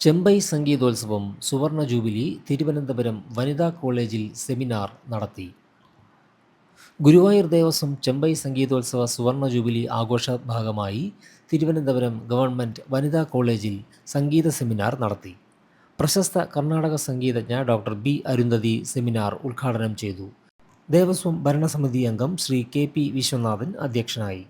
ചെമ്പൈ സംഗീതോത്സവം സുവർണ ജൂബിലി തിരുവനന്തപുരം വനിതാ കോളേജിൽ സെമിനാർ നടത്തി. ഗുരുവായൂർ ദേവസ്വം ചെമ്പൈ സംഗീതോത്സവ സുവർണ ജൂബിലി ആഘോഷ ഭാഗമായി തിരുവനന്തപുരം ഗവൺമെന്റ് വനിതാ കോളേജിൽ സംഗീത സെമിനാർ നടത്തി. പ്രശസ്ത കർണാടക സംഗീതജ്ഞ ഡോക്ടർ ബി അരുന്ധതി സെമിനാർ ഉദ്ഘാടനം ചെയ്തു. ദേവസ്വം ഭരണസമിതി അംഗം ശ്രീ കെ പി വിശ്വനാഥൻ അധ്യക്ഷനായി.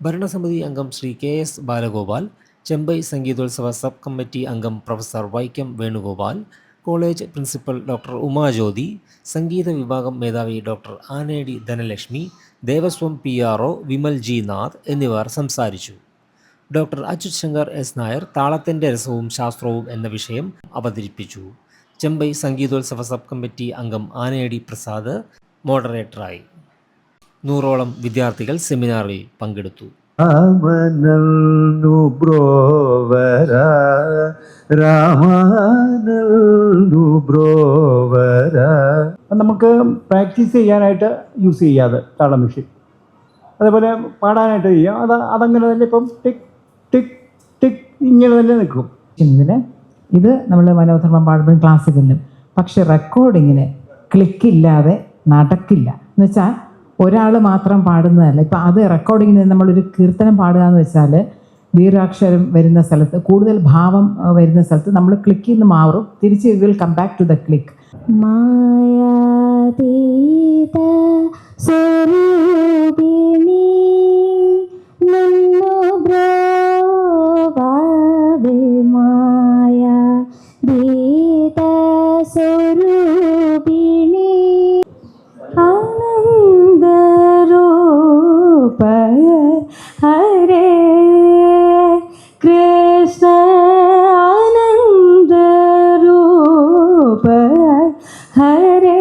ഭരണസമിതി അംഗം ശ്രീ കെ എസ് ബാലഗോപാൽ ചെമ്പൈ സംഗീതോത്സവ സബ് കമ്മിറ്റി അംഗം professor Vaikom Venugopal college principal doctor Umajyothi സംഗീത വിഭാഗം മേധാവി doctor Anedi Dhanalakshmi Devaswom P R O Vimal G Nath എന്നിവർ സംസാരിച്ചു. ഡോക്ടർ അച്യുത് ശങ്കർ എസ് നായർ താളത്തിന്റെ രസവും ശാസ്ത്രവും എന്ന വിഷയം അവതരിപ്പിച്ചു. ചെമ്പൈ സംഗീതോത്സവ സബ് കമ്മിറ്റി അംഗം ആനേടി പ്രസാദ് മോഡറേറ്ററായി. നൂറോളം വിദ്യാർത്ഥികൾ സെമിനാറിൽ പങ്കെടുത്തു. രാമനൽനു ബ്രോവര രാമാനു ബ്രോവര നമുക്ക് പ്രാക്ടീസ് ചെയ്യാനായിട്ട് യൂസ് ചെയ്യാതെ താളം മെഷീൻ അതേപോലെ പാടാനായിട്ട് ചെയ്യാം. അത് അതങ്ങനെ തന്നെ ഇപ്പം ടിക് ടിക് ടിക് ഇങ്ങനെ തന്നെ നിൽക്കും. ഇതിന് ഇത് നമ്മൾ മനോധർമ്മം പാടുമ്പോഴും ക്ലാസ്സിക്കലിലും പക്ഷെ റെക്കോർഡിങ്ങിന് ക്ലിക്കില്ലാതെ നടക്കില്ല. എന്ന് വെച്ചാൽ ഒരാൾ മാത്രം പാടുന്നതല്ല. ഇപ്പം അത് റെക്കോർഡിങ്ങിന് നമ്മളൊരു കീർത്തനം പാടുക എന്ന് വെച്ചാൽ ദീർഘാക്ഷരം വരുന്ന സ്ഥലത്ത് കൂടുതൽ ഭാവം വരുന്ന സ്ഥലത്ത് നമ്മൾ ക്ലിക്കിൽ നിന്ന് മാറും. തിരിച്ച് will come back to the click മായാതീത സ്വരൂപിണി ആനന്ദരൂപ ഹരേ കൃഷ്ണ ആനന്ദരൂപ ഹരേ